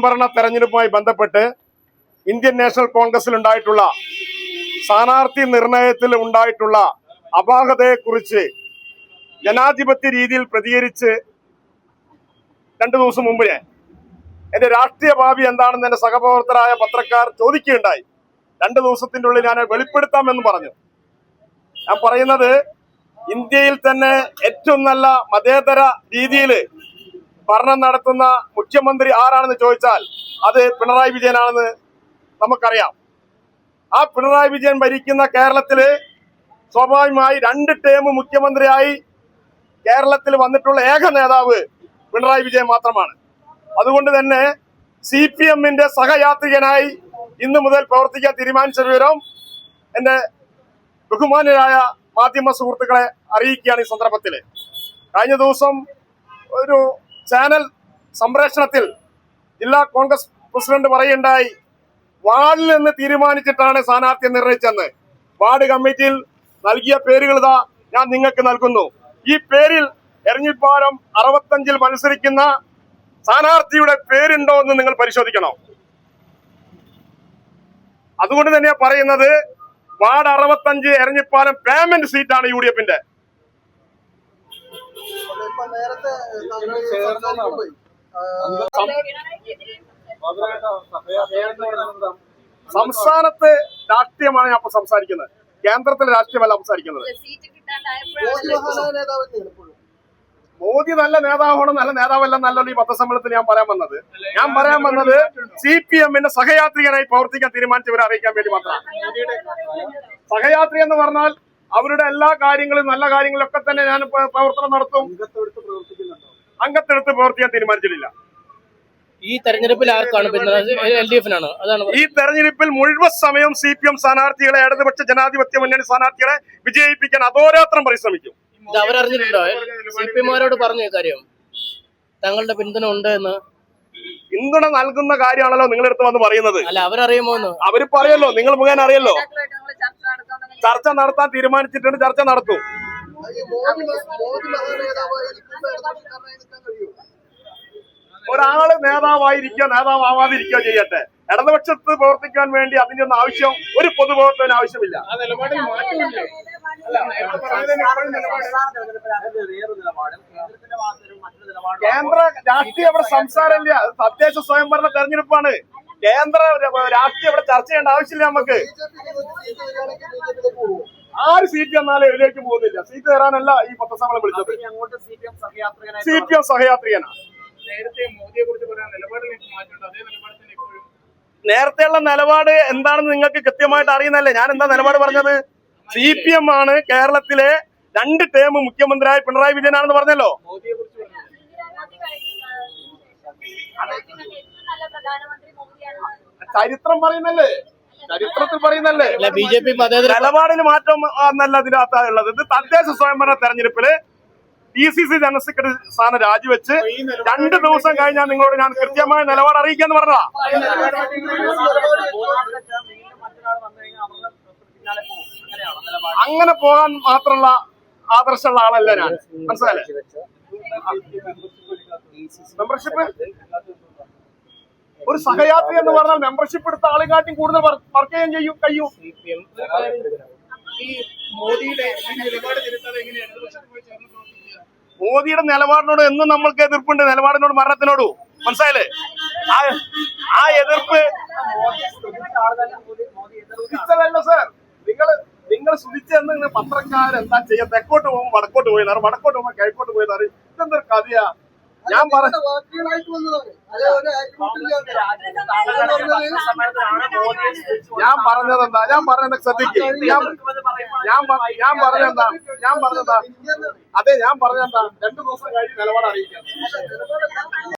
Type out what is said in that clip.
ഭരണ തെരഞ്ഞെടുപ്പുമായി ബന്ധപ്പെട്ട് ഇന്ത്യൻ നാഷണൽ കോൺഗ്രസിൽ ഉണ്ടായിട്ടുള്ള സ്ഥാനാർത്ഥി നിർണയത്തിൽ ഉണ്ടായിട്ടുള്ള അപാകതയെക്കുറിച്ച് ജനാധിപത്യ രീതിയിൽ പ്രതികരിച്ച് രണ്ടു ദിവസം മുമ്പ് ഞാൻ എന്റെ രാഷ്ട്രീയ ഭാവി എന്താണെന്ന് എന്റെ സഹപ്രവർത്തകരായ പത്രക്കാർ ചോദിക്കുകയുണ്ടായി. രണ്ടു ദിവസത്തിന്റെ ഉള്ളിൽ ഞാൻ വെളിപ്പെടുത്താമെന്ന് പറഞ്ഞു. ഞാൻ പറയുന്നത് ഇന്ത്യയിൽ തന്നെ ഏറ്റവും നല്ല മതേതര രീതിയിൽ ഭരണം നടത്തുന്ന മുഖ്യമന്ത്രി ആരാണെന്ന് ചോദിച്ചാൽ അത് പിണറായി വിജയനാണെന്ന് നമുക്കറിയാം. ആ പിണറായി വിജയൻ ഭരിക്കുന്ന കേരളത്തിൽ സ്വാഭാവികമായി രണ്ട് ടേം മുഖ്യമന്ത്രിയായി കേരളത്തിൽ വന്നിട്ടുള്ള ഏക നേതാവ് പിണറായി വിജയൻ മാത്രമാണ്. അതുകൊണ്ട് തന്നെ സി പി എമ്മിന്റെ സഹയാത്രികനായി ഇന്നു മുതൽ പ്രവർത്തിക്കാൻ തീരുമാനിച്ച വിവരം എന്റെ ബഹുമാനരായ മാധ്യമ സുഹൃത്തുക്കളെ അറിയിക്കുകയാണ് ഈ സന്ദർഭത്തിൽ കഴിഞ്ഞ ദിവസം ഒരു ചാനൽ സംപ്രേഷണത്തിൽ ജില്ലാ കോൺഗ്രസ് പ്രസിഡന്റ് പറയുണ്ടായി വാർഡിൽ നിന്ന് തീരുമാനിച്ചിട്ടാണ് സ്ഥാനാർത്ഥിയെ നിർണയിച്ചെന്ന് വാർഡ് കമ്മിറ്റിയിൽ നൽകിയ പേരുകൾ ഇതാ ഞാൻ നിങ്ങൾക്ക് നൽകുന്നു. ഈ പേരിൽ എരഞ്ഞിപ്പാലം അറുപത്തഞ്ചിൽ മത്സരിക്കുന്ന സ്ഥാനാർത്ഥിയുടെ പേരുണ്ടോ എന്ന് നിങ്ങൾ പരിശോധിക്കണം. അതുകൊണ്ട് തന്നെയാണ് പറയുന്നത് വാർഡ് അറുപത്തഞ്ച് എരഞ്ഞിപ്പാലം പേയ്മെന്റ് സീറ്റാണ് യു ഡി എഫിന്റെ. ഇപ്പൊ നേരത്തെ സംസ്ഥാനത്ത് രാഷ്ട്രീയമാണ് ഞാൻ ഇപ്പൊ സംസാരിക്കുന്നത്. കേന്ദ്രത്തിലെ രാഷ്ട്രീയമല്ല സംസാരിക്കുന്നത്. മോദി നല്ല നേതാവാണ് നല്ല നേതാവല്ല നല്ല ഈ പത്രസമ്മേളനത്തിൽ ഞാൻ പറയാൻ വന്നത്. ഞാൻ പറയാൻ വന്നത് സി പി എമ്മിന്റെ സഹയാത്രികനായി പ്രവർത്തിക്കാൻ തീരുമാനിച്ചവരെ അറിയിക്കാൻ വേണ്ടി മാത്രമാണ്. സഹയാത്രി എന്ന് പറഞ്ഞാൽ അവരുടെ എല്ലാ കാര്യങ്ങളും നല്ല കാര്യങ്ങളൊക്കെ തന്നെ ഞാൻ പ്രവർത്തനം നടത്തും. അംഗത്തെടുത്ത് പ്രവർത്തിക്കാൻ തീരുമാനിച്ചിട്ടില്ല. ഈ തെരഞ്ഞെടുപ്പിൽ ആർക്കാണ് പിന്തുണ? എൽ ഡി അതാണ് ഈ തെരഞ്ഞെടുപ്പിൽ മുഴുവൻ സമയം സി പി എം സ്ഥാനാർത്ഥികളെ ഇടതുപക്ഷ ജനാധിപത്യ മുന്നണി സ്ഥാനാർത്ഥികളെ വിജയിപ്പിക്കാൻ അധോരാത്രം പരിശ്രമിക്കും. ഇത് അവരറിഞ്ഞിട്ടുണ്ടോ? സി പി എമാരോട് പറഞ്ഞു കാര്യം? തങ്ങളുടെ പിന്തുണ ഉണ്ട് എന്ന്. പിന്തുണ നൽകുന്ന കാര്യമാണല്ലോ നിങ്ങളെടുത്ത് വന്ന് പറയുന്നത്. അല്ല അവരറിയുമോ അവർ പറയല്ലോ നിങ്ങൾ മുഖേന അറിയല്ലോ. ചർച്ച നടത്താൻ തീരുമാനിച്ചിട്ടുണ്ട് ചർച്ച നടത്തും. ഒരാൾ നേതാവായിരിക്കോ നേതാവാതിരിക്കോ ചെയ്യട്ടെ. ഇടതുപക്ഷത്ത് പ്രവർത്തിക്കാൻ വേണ്ടി അതിന്റെ ഒന്നും ആവശ്യം ഒരു പൊതുപ്രവർത്തകന് ആവശ്യമില്ല. കേന്ദ്ര രാഷ്ട്രീയ അവിടെ സംസാരമില്ല തദ്ദേശ സ്വയംഭരണ തെരഞ്ഞെടുപ്പാണ്. കേന്ദ്ര രാഷ്ട്രീയം ഇവിടെ ചർച്ച ചെയ്യേണ്ട ആവശ്യമില്ല നമുക്ക്. ആര് സീറ്റ് തന്നാലും ഇതിലേക്ക് പോകുന്നില്ല. സീറ്റ് തരാനല്ല ഈ പത്രസമ്മേളനം വിളിച്ചത്. സി പി എം സഹയാത്രികനാണ്. നേരത്തെയുള്ള നിലപാട് എന്താണെന്ന് നിങ്ങൾക്ക് കൃത്യമായിട്ട് അറിയുന്നല്ലേ ഞാൻ എന്താ നിലപാട് പറഞ്ഞത്? സി പി എം ആണ് കേരളത്തിലെ രണ്ട് ടേം മുഖ്യമന്ത്രിയായ പിണറായി വിജയനാണെന്ന് പറഞ്ഞല്ലോ. മോദിയെ കുറിച്ച് ചരിത്രം പറയുന്നല്ലേ? ചരിത്രത്തിൽ പറയുന്നല്ലേ? ബി ജെ പി നിലപാടിന് മാറ്റം എന്നല്ല ഇതിനകത്ത് ഉള്ളത്. ഇത് തദ്ദേശ സ്വയംഭരണ തെരഞ്ഞെടുപ്പിൽ D C C general secretary സ്ഥാനം രാജിവെച്ച് രണ്ട് ദിവസം കഴിഞ്ഞാൽ നിങ്ങളോട് ഞാൻ കൃത്യമായ നിലപാട് അറിയിക്കാന്ന് പറഞ്ഞതാ. അങ്ങനെ പോകാൻ മാത്രമുള്ള ആദർശമുള്ള ആളല്ല ഞാൻ. മനസ്സിലായില്ലേ? മെമ്പർഷിപ്പ് ഒരു സഹയാത്രി എന്ന് പറഞ്ഞാൽ മെമ്പർഷിപ്പ് എടുത്ത ആളെക്കാട്ടും കൂടുതൽ വർക്ക് ചെയ്യാൻ ചെയ്യും കഴിയും. ഈ മോദിയുടെ പോയി നിലപാടിനോട് എന്നും നമ്മൾക്ക് എതിർപ്പുണ്ട്. നിലപാടിനോട് മരണത്തിനോട്. മനസ്സിലായില്ലേ? ആ ആ എതിർപ്പ് സ്തുതിച്ചതല്ല സർ നിങ്ങൾ നിങ്ങൾ ഇങ്ങനെ പത്രക്കാർ എന്താ ചെയ്യാ? തെക്കോട്ട് പോകുമ്പോൾ വടക്കോട്ട് പോയി നേരം വടക്കോട്ട് പോകുമ്പോൾ കിഴക്കോട്ട് പോയി നേരം ഇതെന്തൊരു കഥയാ? ഞാൻ ഞാൻ പറഞ്ഞത് എന്താ ഞാൻ പറഞ്ഞത് ശ്രദ്ധിക്കും. ഞാൻ ഞാൻ ഞാൻ പറഞ്ഞെന്താ ഞാൻ പറഞ്ഞെന്താ അതെ ഞാൻ പറഞ്ഞെന്താ രണ്ടു ദിവസം കഴിഞ്ഞ് നിലപാട് അറിയിക്കാം.